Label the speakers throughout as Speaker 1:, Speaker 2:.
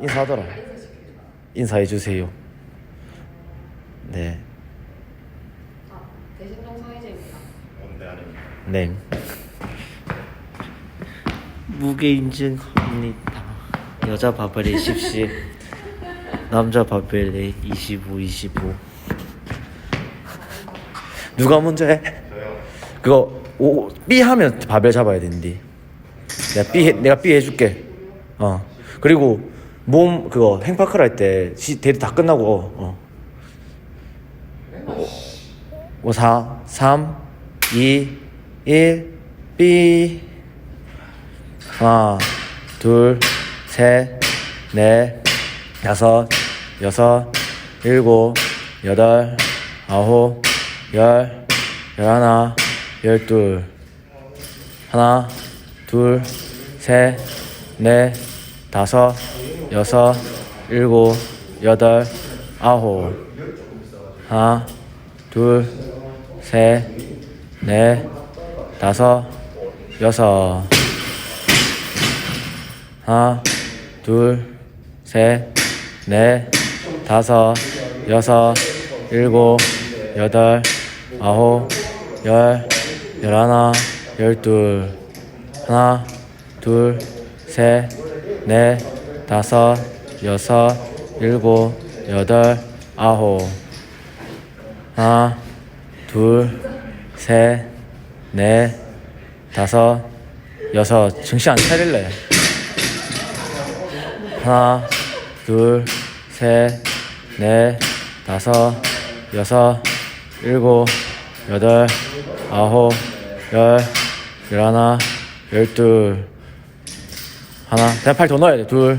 Speaker 1: 인사하더라. 인사해 주세요. 네.
Speaker 2: 대신동.
Speaker 1: 네. 무게 인증합니다. 여자 바벨이 10시, 남자 바벨이 25, 25. 누가 먼저 해? 그거 오, B 하면 바벨 잡아야 된디. 내가 B 해, 내가 B 해줄게. 어. 그리고 몸 그거 행파클 할때 대리 다 끝나고 어. 어. 5, 4, 3, 2, 1, B. 하나, 둘, 셋, 넷, 다섯, 여섯, 일곱, 여덟, 아홉, 열, 열하나, 열둘. 하나, 둘, 셋, 넷, 다섯, 여섯, 일곱, 여덟, 아홉. 하나, 둘, 셋, 넷, 다섯, 여섯. 하나, 둘, 셋, 넷, 다섯, 여섯, 일곱, 여덟, 아홉, 열, 열하나, 열둘. 하나, 둘, 셋, 넷, 다섯, 여섯, 일곱, 여덟, 아홉. 하나, 둘, 셋, 넷, 다섯, 여섯. 정신 안 차릴래? 하나, 둘, 셋, 넷, 다섯, 여섯, 일곱, 여덟, 아홉, 열, 열하나, 열둘. 하나, 그냥 팔더 넣어야 돼. 둘,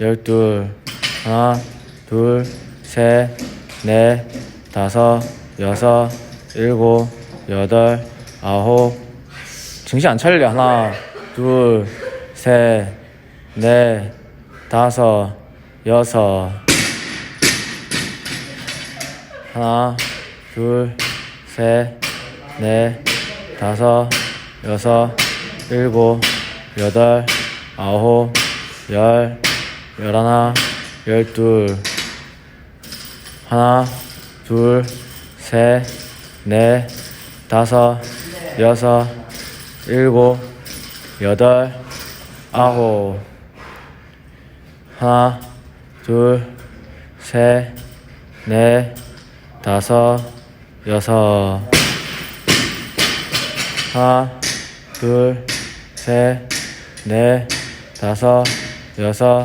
Speaker 1: 열둘. 하나, 둘, 셋, 넷, 다섯, 여섯, 일곱, 여덟, 아홉. 정신 안 차릴래? 하나, 둘, 셋, 넷, 다섯, 여섯. 하나, 둘, 셋, 넷, 다섯, 여섯, 일곱, 여덟, 아홉, 열, 열하나, 열둘. 하나, 둘, 셋, 넷, 다섯, 여섯, 일곱, 여덟, 아홉. 하나, 둘, 셋, 넷, 다섯, 여섯. 하나, 둘, 셋, 넷, 다섯, 여섯,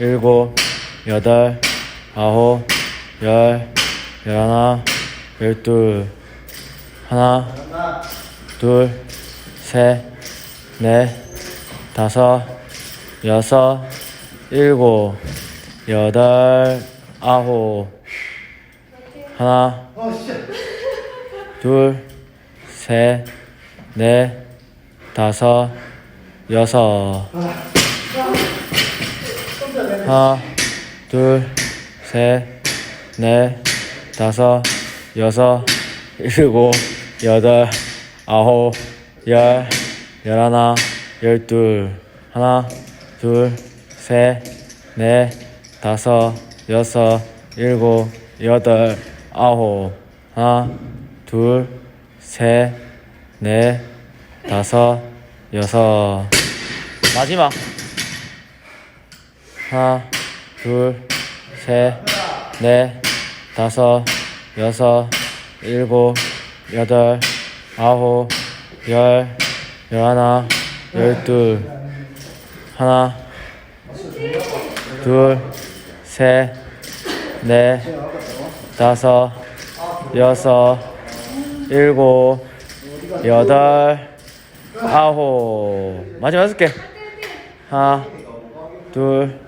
Speaker 1: 일곱, 여덟, 아홉, 열, 열하나, 열둘. 하나, 둘, 셋, 넷, 다섯, 여섯, 일곱, 여덟, 아홉. 하나, 둘, 셋, 넷, 다섯, 여섯. 하나, 둘, 셋, 넷, 다섯, 여섯, 일곱, 여덟, 아홉, 열, 열하나, 열둘. 하나, 둘, 셋, 넷, 다섯, 여섯, 일곱, 여덟, 아홉. 하나, 둘, 셋, 넷, 다섯, 여섯. 마지막. 하나, 둘, 셋, 넷, 다섯, 여섯, 일곱, 여덟, 아홉, 열, 열하나, 열둘, 하나, 둘, 셋, 넷, 다섯, 여섯, 일곱, 여덟, 아홉. 마지막 여섯 개. 하나, 둘,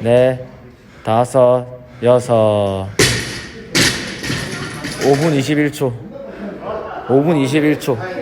Speaker 1: 넷, 다섯, 여섯. 5분 21초. 5분 21초.